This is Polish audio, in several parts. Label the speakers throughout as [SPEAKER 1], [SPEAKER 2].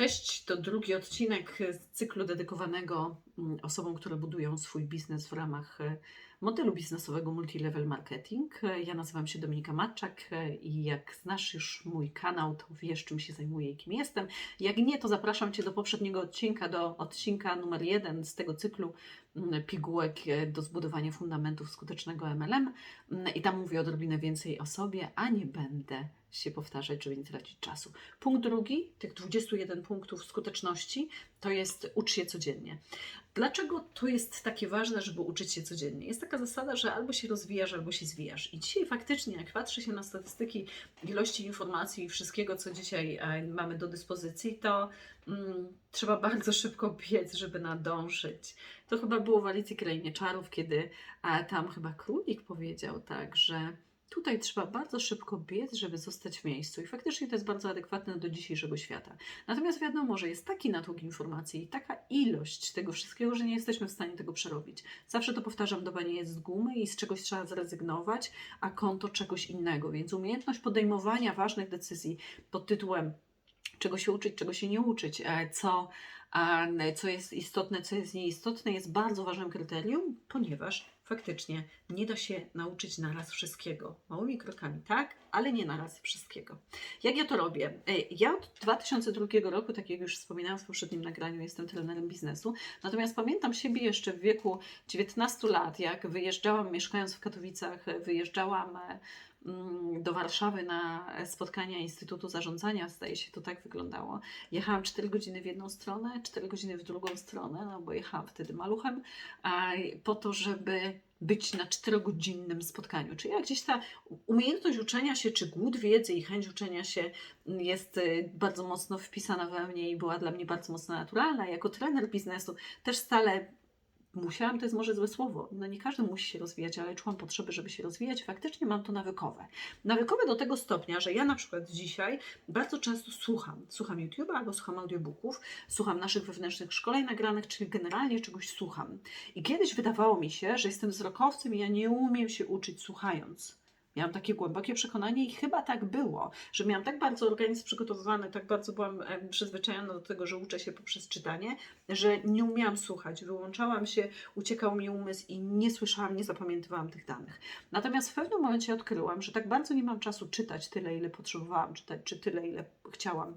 [SPEAKER 1] Cześć, to drugi odcinek z cyklu dedykowanego mm, osobom, które budują swój biznes w ramach e, modelu biznesowego Multilevel Marketing. E, Ja nazywam się Dominika Matczak e, i jak znasz już mój kanał, to wiesz, czym się zajmuję i kim jestem. Jak nie, to zapraszam Cię do poprzedniego odcinka, do odcinka numer jeden z tego cyklu mm, pigułek do zbudowania fundamentów skutecznego MLM. Mm, I tam mówię odrobinę więcej o sobie, a nie będę się powtarzać, żeby nie tracić czasu. Punkt drugi, tych 21 punktów skuteczności, to jest ucz się codziennie. Dlaczego to jest takie ważne, żeby uczyć się codziennie? Jest taka zasada, że albo się rozwijasz, albo się zwijasz. I dzisiaj faktycznie, jak patrzy się na statystyki ilości informacji i wszystkiego, co dzisiaj e, mamy do dyspozycji, to mm, trzeba bardzo szybko biec, żeby nadążyć. To chyba było w Alicji Krainie Czarów, kiedy a, tam chyba królik powiedział tak, że Tutaj trzeba bardzo szybko biec, żeby zostać w miejscu. I faktycznie to jest bardzo adekwatne do dzisiejszego świata. Natomiast wiadomo, że jest taki natłok informacji i taka ilość tego wszystkiego, że nie jesteśmy w stanie tego przerobić. Zawsze to powtarzam, doba nie jest z gumy i z czegoś trzeba zrezygnować, a konto czegoś innego. Więc umiejętność podejmowania ważnych decyzji pod tytułem czego się uczyć, czego się nie uczyć, e, co, co jest istotne, co jest nieistotne, jest bardzo ważnym kryterium, ponieważ faktycznie nie da się nauczyć naraz wszystkiego. Małymi krokami, tak, ale nie naraz wszystkiego. Jak ja to robię? Ja od 2002 roku, tak jak już wspominałam w poprzednim nagraniu, jestem trenerem biznesu. Natomiast pamiętam siebie jeszcze w wieku 19 lat, jak wyjeżdżałam, mieszkając w Katowicach, wyjeżdżałam e, do Warszawy na spotkania Instytutu Zarządzania, zdaje się, to tak wyglądało. Jechałam 4 godziny w jedną stronę, 4 godziny w drugą stronę, no bo jechałam wtedy maluchem, a po to, żeby być na 4-godzinnym spotkaniu. Czyli jak gdzieś ta umiejętność uczenia się, czy głód wiedzy i chęć uczenia się jest y, bardzo mocno wpisana we mnie i była dla mnie bardzo mocno naturalna. Jako trener biznesu też stale musiałam, to jest może złe słowo, no nie każdy musi się rozwijać, ale czułam potrzebę, żeby się rozwijać. Faktycznie mam to nawykowe. Nawykowe do tego stopnia, że ja na przykład dzisiaj bardzo często słucham. Słucham YouTube'a albo słucham audiobooków, słucham naszych wewnętrznych szkoleń nagranych, czyli generalnie czegoś słucham. I kiedyś wydawało mi się, że jestem wzrokowcem i ja nie umiem się uczyć słuchając. Miałam takie głębokie przekonanie i chyba tak było, że miałam tak bardzo organizm przygotowywany, tak bardzo byłam przyzwyczajona do tego, że uczę się poprzez czytanie, że nie umiałam słuchać. Wyłączałam się, uciekał mi umysł i nie słyszałam, nie zapamiętywałam tych danych. Natomiast w pewnym momencie odkryłam, że tak bardzo nie mam czasu czytać tyle, ile potrzebowałam czytać, czy tyle, ile chciałam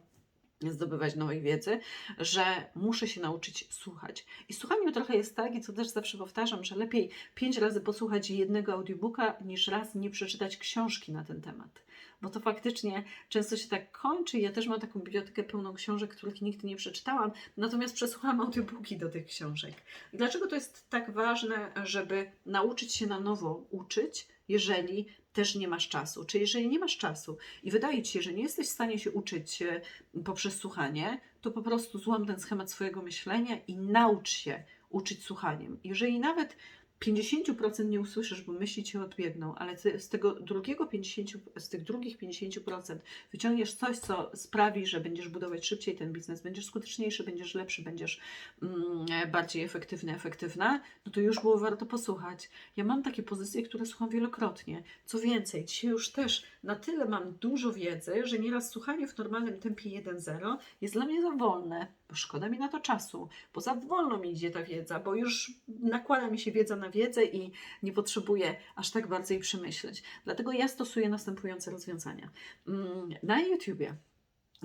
[SPEAKER 1] zdobywać nowej wiedzy, że muszę się nauczyć słuchać. I słuchanie trochę jest tak, i co też zawsze powtarzam, że lepiej pięć razy posłuchać jednego audiobooka, niż raz nie przeczytać książki na ten temat. Bo to faktycznie często się tak kończy. Ja też mam taką bibliotekę pełną książek, których nigdy nie przeczytałam, natomiast przesłuchałam audiobooki do tych książek. Dlaczego to jest tak ważne, żeby nauczyć się na nowo uczyć, jeżeli też nie masz czasu. Czy jeżeli nie masz czasu i wydaje ci się, że nie jesteś w stanie się uczyć e, poprzez słuchanie, to po prostu złam ten schemat swojego myślenia i naucz się uczyć słuchaniem. Jeżeli nawet 50% nie usłyszysz, bo myśli ci odbiegną, ale z tego drugiego 50, z tych drugich 50% wyciągniesz coś, co sprawi, że będziesz budować szybciej ten biznes, będziesz skuteczniejszy, będziesz lepszy, będziesz mm, bardziej efektywny, efektywna, no to już było warto posłuchać. Ja mam takie pozycje, które słucham wielokrotnie. Co więcej, dzisiaj już też na tyle mam dużo wiedzy, że nieraz słuchanie w normalnym tempie 1.0 jest dla mnie za wolne, szkoda mi na to czasu, bo za wolno mi idzie ta wiedza, bo już nakłada mi się wiedza na wiedzę i nie potrzebuję aż tak bardzo jej przemyśleć. Dlatego ja stosuję następujące rozwiązania. Mm, Na YouTubie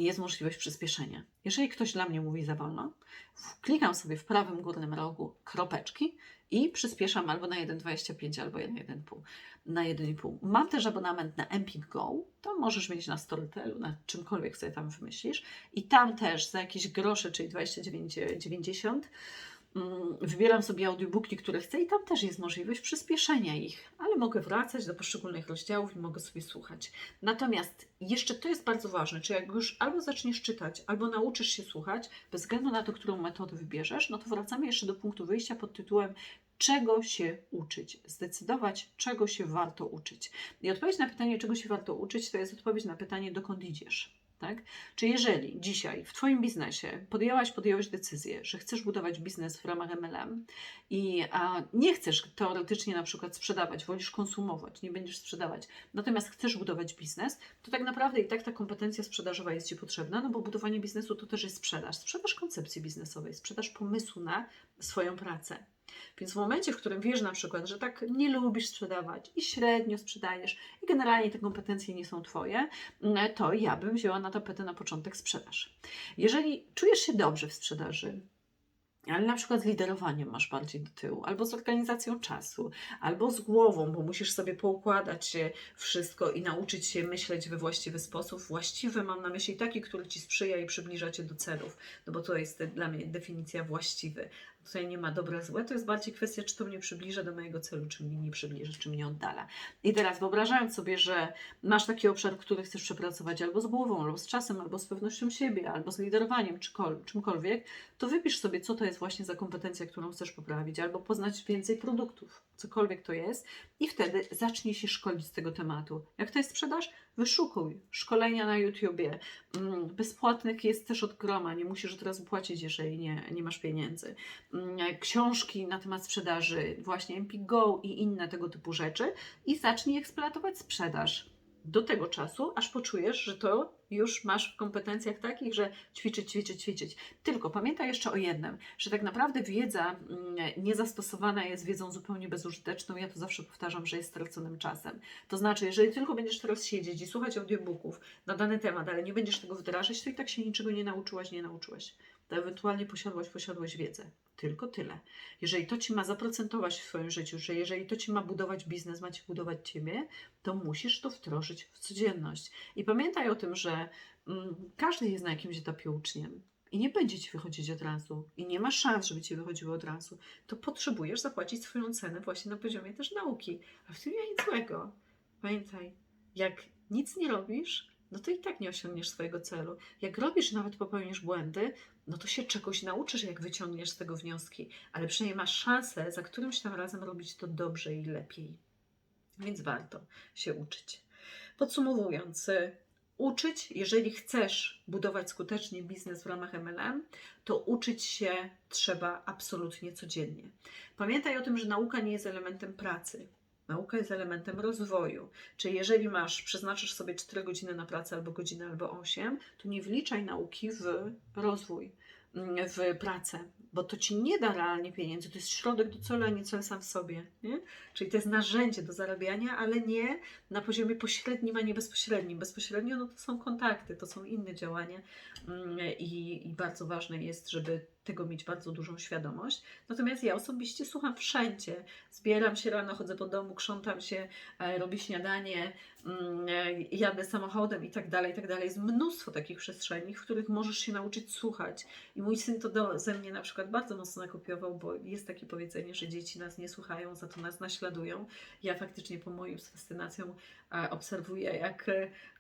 [SPEAKER 1] jest możliwość przyspieszenia. Jeżeli ktoś dla mnie mówi za wolno, klikam sobie w prawym górnym rogu kropeczki i przyspieszam albo na 1,25, albo na 1,5. Na 1,5. Mam też abonament na Empik Go, to możesz mieć na Storytelu, na czymkolwiek sobie tam wymyślisz. I tam też za jakieś grosze, czyli 29,90 mm, wybieram sobie audiobooki, które chcę i tam też jest możliwość przyspieszenia ich, ale mogę wracać do poszczególnych rozdziałów i mogę sobie słuchać. Natomiast jeszcze to jest bardzo ważne, czy jak już albo zaczniesz czytać, albo nauczysz się słuchać, bez względu na to, którą metodę wybierzesz, no to wracamy jeszcze do punktu wyjścia pod tytułem czego się uczyć, zdecydować, czego się warto uczyć. I odpowiedź na pytanie, czego się warto uczyć, to jest odpowiedź na pytanie, dokąd idziesz. Tak? Czy jeżeli dzisiaj w Twoim biznesie podjęłaś, podjąłeś decyzję, że chcesz budować biznes w ramach MLM i a, nie chcesz teoretycznie na przykład sprzedawać, wolisz konsumować, nie będziesz sprzedawać, natomiast chcesz budować biznes, to tak naprawdę i tak ta kompetencja sprzedażowa jest Ci potrzebna, no bo budowanie biznesu to też jest sprzedaż. Sprzedaż koncepcji biznesowej, sprzedaż pomysłu na swoją pracę. Więc w momencie, w którym wiesz na przykład, że tak nie lubisz sprzedawać i średnio sprzedajesz i generalnie te kompetencje nie są Twoje, mm, to ja bym wzięła na tapetę na początek sprzedaż. Jeżeli czujesz się dobrze w sprzedaży, ale na przykład z liderowaniem masz bardziej do tyłu, albo z organizacją czasu, albo z głową, bo musisz sobie poukładać wszystko i nauczyć się myśleć we właściwy sposób. Właściwy mam na myśli taki, który ci sprzyja i przybliża cię do celów, no bo to jest dla mnie definicja właściwy. Tutaj nie ma dobre, złe, to jest bardziej kwestia, czy to mnie przybliża do mojego celu, czy mnie nie przybliża, czy mnie oddala. I teraz wyobrażając sobie, że masz taki obszar, który chcesz przepracować albo z głową, albo z czasem, albo z pewnością siebie, albo z liderowaniem, czy kol- czymkolwiek, to wypisz sobie, co to jest właśnie za kompetencja, którą chcesz poprawić, albo poznać więcej produktów, cokolwiek to jest, i wtedy zacznij się szkolić z tego tematu. Jak to jest sprzedaż? Wyszukuj szkolenia na YouTubie. Mm, Bezpłatnych jest też od groma, nie musisz od razu płacić, jeżeli nie, nie masz pieniędzy. Mm, Książki na temat sprzedaży, właśnie MPGO i inne tego typu rzeczy i zacznij eksploatować sprzedaż do tego czasu, aż poczujesz, że to już masz w kompetencjach takich, że ćwiczyć, ćwiczyć, ćwiczyć. Tylko pamiętaj jeszcze o jednym, że tak naprawdę wiedza mm, niezastosowana jest wiedzą zupełnie bezużyteczną. Ja to zawsze powtarzam, że jest straconym czasem. To znaczy, jeżeli tylko będziesz teraz siedzieć i słuchać audiobooków na dany temat, ale nie będziesz tego wdrażać, to i tak się niczego nie nauczyłaś, nie nauczyłeś. To ewentualnie posiadłaś, posiadłeś wiedzę. Tylko tyle. Jeżeli to Ci ma zaprocentować w swoim życiu, że jeżeli to Ci ma budować biznes, ma Ci budować Ciebie, to musisz to wdrożyć w codzienność. I pamiętaj o tym, że mm, każdy jest na jakimś etapie uczniem i nie będzie Ci wychodzić od razu i nie ma szans, żeby Ci wychodziło od razu, to potrzebujesz zapłacić swoją cenę właśnie na poziomie też nauki. A w tym nie ma nic złego. Pamiętaj, jak nic nie robisz, no to i tak nie osiągniesz swojego celu. Jak robisz, nawet popełnisz błędy, no to się czegoś nauczysz, jak wyciągniesz z tego wnioski, ale przynajmniej masz szansę za którymś tam razem robić to dobrze i lepiej. Więc warto się uczyć. Podsumowując, y, uczyć, jeżeli chcesz budować skutecznie biznes w ramach MLM, to uczyć się trzeba absolutnie codziennie. Pamiętaj o tym, że nauka nie jest elementem pracy. Nauka jest elementem rozwoju. Czyli jeżeli masz, przeznaczysz sobie 4 godziny na pracę, albo godzinę, albo 8, to nie wliczaj nauki w rozwój, mm, w pracę, bo to ci nie da realnie pieniędzy. To jest środek do celu, a nie cel sam w sobie. Nie? Czyli to jest narzędzie do zarabiania, ale nie na poziomie pośrednim, a nie bezpośrednim. Bezpośrednio no to są kontakty, to są inne działania mm, i, i bardzo ważne jest, żeby tego mieć bardzo dużą świadomość. Natomiast ja osobiście słucham wszędzie. Zbieram się rano, chodzę po domu, krzątam się, e, robię śniadanie, mm, e, jadę samochodem i tak dalej, i tak dalej. Jest mnóstwo takich przestrzeni, w których możesz się nauczyć słuchać. I mój syn to do, ze mnie na przykład bardzo mocno nakopiował, bo jest takie powiedzenie, że dzieci nas nie słuchają, za to nas naśladują. Ja faktycznie po moim z fascynacją e, obserwuję, jak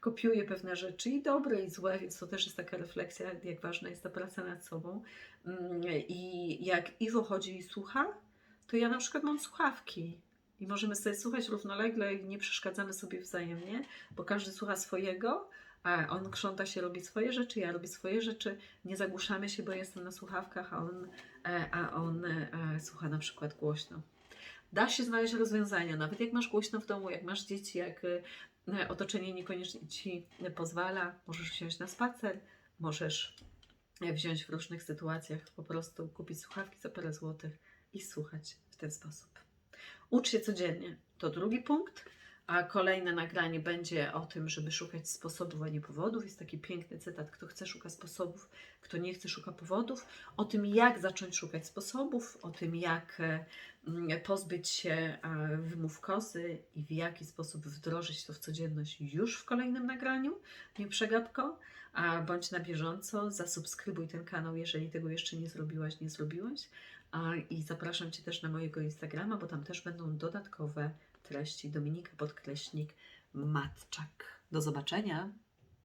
[SPEAKER 1] kopiuję pewne rzeczy i dobre, i złe, więc to też jest taka refleksja, jak ważna jest ta praca nad sobą. I jak Iwo chodzi i słucha, to ja na przykład mam słuchawki. I możemy sobie słuchać równolegle i nie przeszkadzamy sobie wzajemnie, bo każdy słucha swojego, a on krząta się, robi swoje rzeczy, ja robię swoje rzeczy, nie zagłuszamy się, bo jestem na słuchawkach, a on, e, a on e, słucha na przykład głośno. Da się znaleźć rozwiązania, nawet jak masz głośno w domu, jak masz dzieci, jak e, otoczenie niekoniecznie ci pozwala, możesz wziąć na spacer, możesz wziąć w różnych sytuacjach, po prostu kupić słuchawki za parę złotych i słuchać w ten sposób. Ucz się codziennie. To drugi punkt. A kolejne nagranie będzie o tym, żeby szukać sposobów, a nie powodów. Jest taki piękny cytat: Kto chce, szuka sposobów, kto nie chce, szuka powodów. O tym, jak zacząć szukać sposobów, o tym, jak mm, pozbyć się e, wymów kozy i w jaki sposób wdrożyć to w codzienność już w kolejnym nagraniu. Nie przegapko, a bądź na bieżąco. Zasubskrybuj ten kanał, jeżeli tego jeszcze nie zrobiłaś, nie zrobiłeś. A, I zapraszam Cię też na mojego Instagrama, bo tam też będą dodatkowe treści. Dominika Podkreśnik Matczak. Do zobaczenia.